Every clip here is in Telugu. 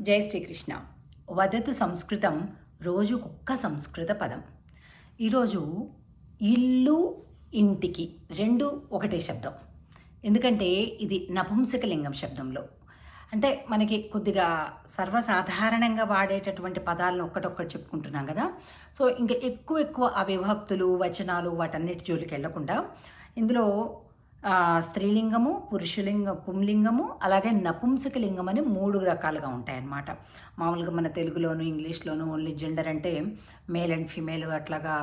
జై శ్రీకృష్ణ. వదతు సంస్కృతం రోజు కుక్క సంస్కృత పదం. ఈరోజు ఇల్లు ఇంటికి రెండు ఒకటే శబ్దం. ఎందుకంటే ఇది నపుంసకలింగం శబ్దంలో. అంటే మనకి కొద్దిగా సర్వసాధారణంగా వాడేటటువంటి పదాలను ఒక్కటొక్కటి చెప్పుకుంటున్నాం కదా. సో ఇంకా ఎక్కువ ఎక్కువ ఆ విభక్తులు వచనాలు వాటన్నిటి జోలికి వెళ్ళకుండా ఇందులో స్త్రీలింగము పురుషులింగ పుంలింగము అలాగే నపుంసకలింగం అని మూడు రకాలుగా ఉంటాయన్నమాట. మామూలుగా మన తెలుగులోను ఇంగ్లీష్లోను ఓన్లీ జెండర్ అంటే మేల్ అండ్ ఫీమేల్ అట్లాగా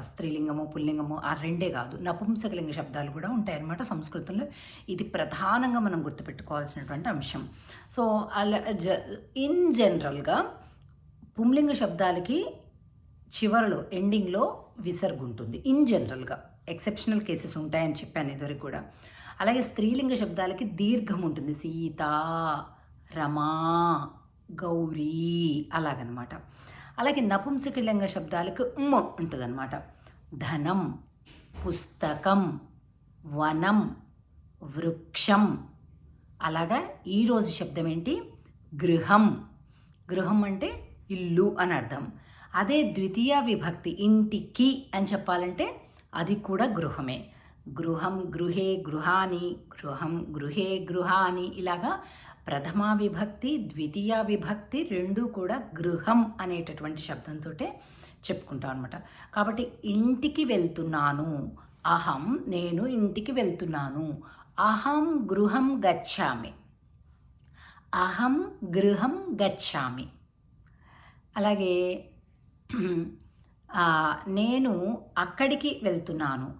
స్త్రీలింగము పుల్లింగము ఆ రెండే కాదు. నపుంసకలింగ శబ్దాలు కూడా ఉంటాయన్నమాట సంస్కృతంలో. ఇది ప్రధానంగా మనం గుర్తుపెట్టుకోవాల్సినటువంటి అంశం. సో అలా జ ఇన్ జనరల్గా పుంలింగ శబ్దాలకి చివరిలో ఎండింగ్లో విసర్గు ఉంటుంది ఇన్ జనరల్గా. ఎక్సెప్షనల్ కేసెస్ ఉంటాయని చెప్పాను ఇదివరకు కూడా. అలాగే స్త్రీలింగ శబ్దాలకి దీర్ఘం ఉంటుంది. సీత రమా గౌరీ అలాగనమాట. అలాగే నపుంసకలింగ శబ్దాలకు ఉమ్మ ఉంటుందన్నమాట ధనం పుస్తకం వనం వృక్షం. అలాగా ఈరోజు శబ్దం ఏంటి? గృహం. గృహం అంటే ఇల్లు అని అర్థం. అదే ద్వితీయ విభక్తి ఇంటికి అని చెప్పాలంటే అది కూడా గృహమే. గృహం గృహే గృహాని గృహం గృహే గృహాని ఇలాగా ప్రథమా విభక్తి ద్వితీయ విభక్తి రెండు కూడా గృహం అనేటటువంటి శబ్దంతో చెప్పుకుంటాం అనమాట కాబట్టి ఇంటికి వెళ్తున్నాను అహం నేను ఇంటికి వెళ్తున్నాను అహం గృహం గచ్చామి అహం గృహం గచ్చామి. అలాగే నేను అక్కడికి వెళ్తున్నాను.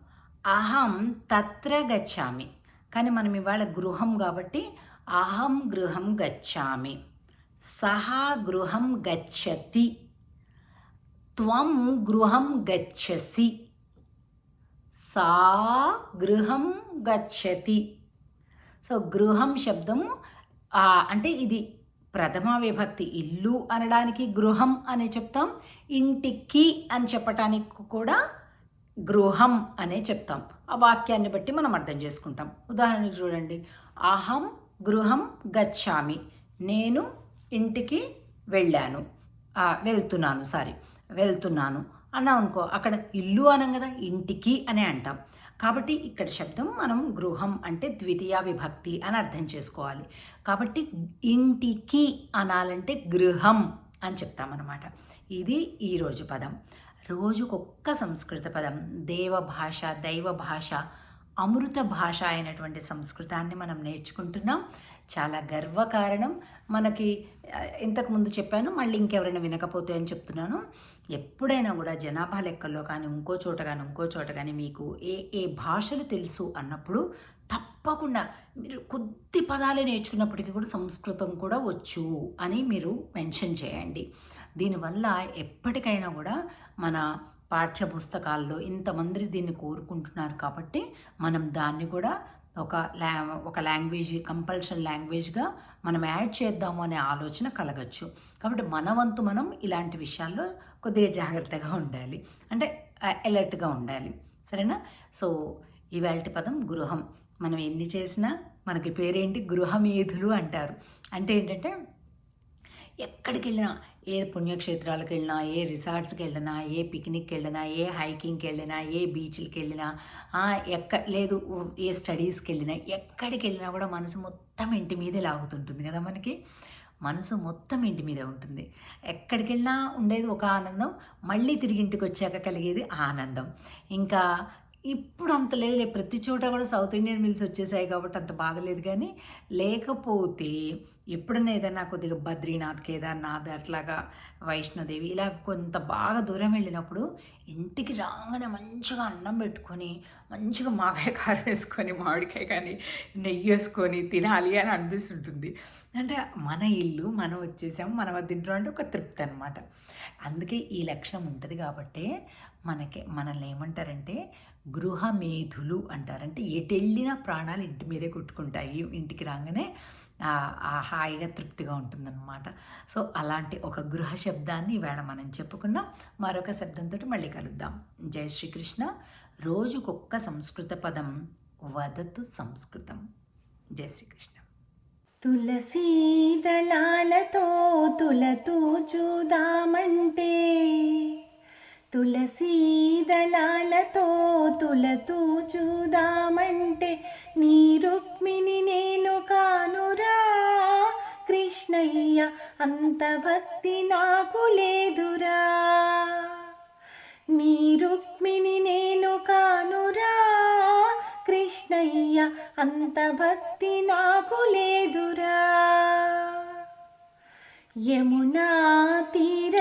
అహం తత్ర గచ్చామి. కానీ మనం ఇవాళ గృహం కాబట్టి అహం గృహం గచ్చామి. సహా గృహం గచ్చతి. త్వం గృహం గచ్చసి. సా గృహం గచ్చతి. సో గృహం శబ్దము అంటే ఇది ప్రథమ విభక్తి ఇల్లు అనడానికి గృహం అని చెప్తాం ఇంటికి అని చెప్పటానికి కూడా గృహం అనే చెప్తాం. ఆ వాక్యాన్ని బట్టి మనం అర్థం చేసుకుంటాం. ఉదాహరణకు చూడండి అహం గృహం గచ్చామి నేను ఇంటికి వెళ్ళాను. వెళ్తున్నాను సారీ వెళ్తున్నాను. అన్నాం అనుకో అక్కడ ఇల్లు అనం కదా ఇంటికి అనే అంటాం. కాబట్టి ఇక్కడ శబ్దం మనం గృహం అంటే ద్వితీయ విభక్తి అని అర్థం చేసుకోవాలి. కాబట్టి ఇంటికి అనాలంటే గృహం అని చెప్తామన్నమాట. ఇది ఈరోజు పదం. రోజుకొక్క సంస్కృత పదం. దేవ భాష దైవ భాష అమృత భాష అయినటువంటి సంస్కృతాన్ని మనం నేర్చుకుంటున్నాం. చాలా గర్వకారణం. మనకి ఇంతకుముందు చెప్పాను మళ్ళీ ఇంకెవరైనా వినకపోతే అని చెప్తున్నాను. ఎప్పుడైనా కూడా జనాభా లెక్కల్లో కానీ ఇంకో చోట కానీ ఇంకో చోట కానీ మీకు ఏ ఏ భాషలు తెలుసు అన్నప్పుడు తప్పకుండా మీరు కొద్ది పదాలే నేర్చుకున్నప్పటికీ కూడా సంస్కృతం కూడా వచ్చు అని మీరు మెన్షన్ చేయండి. దీనివల్ల ఎప్పటికైనా కూడా మన పాఠ్య పుస్తకాల్లో ఇంతమంది దీన్ని కోరుకుంటున్నారు కాబట్టి మనం దాన్ని కూడా ఒక లా ఒక లాంగ్వేజ్ కంపల్షన్ లాంగ్వేజ్గా మనం యాడ్ చేద్దాము అనే ఆలోచన కలగచ్చు. కాబట్టి మన వంతు మనం ఇలాంటి విషయాల్లో కొద్దిగా జాగ్రత్తగా ఉండాలి. అంటే అలర్ట్గా ఉండాలి. సరేనా? సో ఇవాళ పదం గృహం. మనం ఎన్ని చేసినా మనకి పేరేంటి? గృహమేధులు అంటారు. అంటే ఏంటంటే ఎక్కడికి వెళ్ళినా ఏ పుణ్యక్షేత్రాలకు వెళ్ళినా ఏ రిసార్ట్స్కి వెళ్ళినా ఏ పిక్నిక్కి వెళ్ళినా ఏ హైకింగ్కి వెళ్ళినా ఏ బీచ్లకి వెళ్ళినా ఎక్కడ లేదు ఏ స్టడీస్కి వెళ్ళినా ఎక్కడికి వెళ్ళినా కూడా మనసు మొత్తం ఇంటి మీదే లాగుతుంటుంది కదా మనకి. మనసు మొత్తం ఇంటి మీదే ఉంటుంది. ఎక్కడికి వెళ్ళినా ఉండేది ఒక ఆనందం మళ్ళీ తిరిగి ఇంటికి వచ్చాక కలిగేది ఆనందం. ఇంకా ఇప్పుడు అంత లేదు ప్రతి చోట కూడా సౌత్ ఇండియన్ మిల్స్ వచ్చేసాయి కాబట్టి అంత బాధ లేదు కానీ లేకపోతే ఎప్పుడైనా ఏదైనా కొద్దిగా బద్రీనాథ్ కేదార్నాథ్ అట్లాగా వైష్ణోదేవి ఇలా కొంత బాగా దూరం వెళ్ళినప్పుడు ఇంటికి రాగానే మంచిగా అన్నం పెట్టుకొని మంచిగా మాగాయ కారం వేసుకొని మామిడికాయ కానీ నెయ్యి వేసుకొని తినాలి అని అనిపిస్తుంటుంది. అంటే మన ఇల్లు మనం వచ్చేసాము మనం అది తింటాం అంటే ఒక తృప్తి అనమాట అందుకే ఈ లక్షణం ఉంటుంది కాబట్టి మనకి మనల్ని ఏమంటారంటే గృహమేధులు అంటారంటే ఎటు వెళ్ళినా ప్రాణాలు ఇంటి మీదే కొట్టుకుంటాయి ఇంటికి రాగానే ఆ హాయిగా తృప్తిగా ఉంటుందన్నమాట. సో అలాంటి ఒక గృహ శబ్దాన్ని ఈవేళ మనం చెప్పుకున్నాం. మరొక శబ్దంతో మళ్ళీ కలుద్దాం. జై శ్రీకృష్ణ. రోజుకొక్క సంస్కృత పదం వదతు సంస్కృతం. జై శ్రీకృష్ణ. తులసీదళాలతో తులతూ చూదామంటే తులసీ దళాలతో తులతూ చూదామంటే నీ రుక్మిణి నేను కానురా. కృష్ణయ్య అంత భక్తి నాకు లేదురా. నీ రుక్మిణి నేను కానురా. కృష్ణయ్య అంత భక్తి నాకు లేదురా. యమునా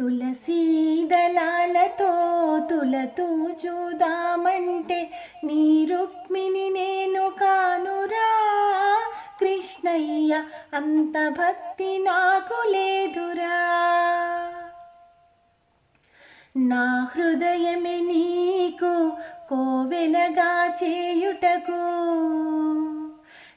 తులసీ దళాలతో తులతూ చూదామంటే నీ రుక్మిణి నేను కానురా. కృష్ణయ్య అంత భక్తి నాకు లేదురా. నా హృదయమే నీకు కోవెలగా చేయుటకు.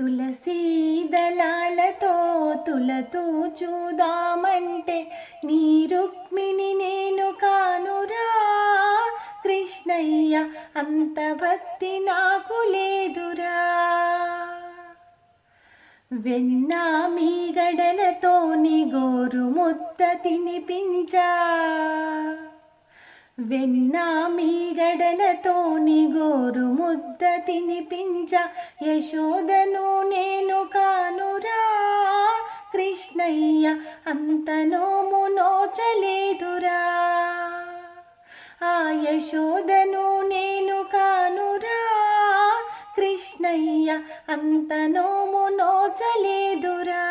తులసీ దళాలతో తులతూ చూదామంటే నీ రుక్మిణి నేను కానురా. కృష్ణయ్య అంత భక్తి నాకు లేదురా. వెన్నా మీ గడలతో నీ గోరు ముద్ద తినిపించా. వెన్నా మీ గడలతో ముద్ద తినిపించ యశోదను నేను కానురా. కృష్ణయ్య అంత నోము నోచలేదురా ఆ యశోదను నేను కానురా. కృష్ణయ్య అంత నోము నోచలేదురా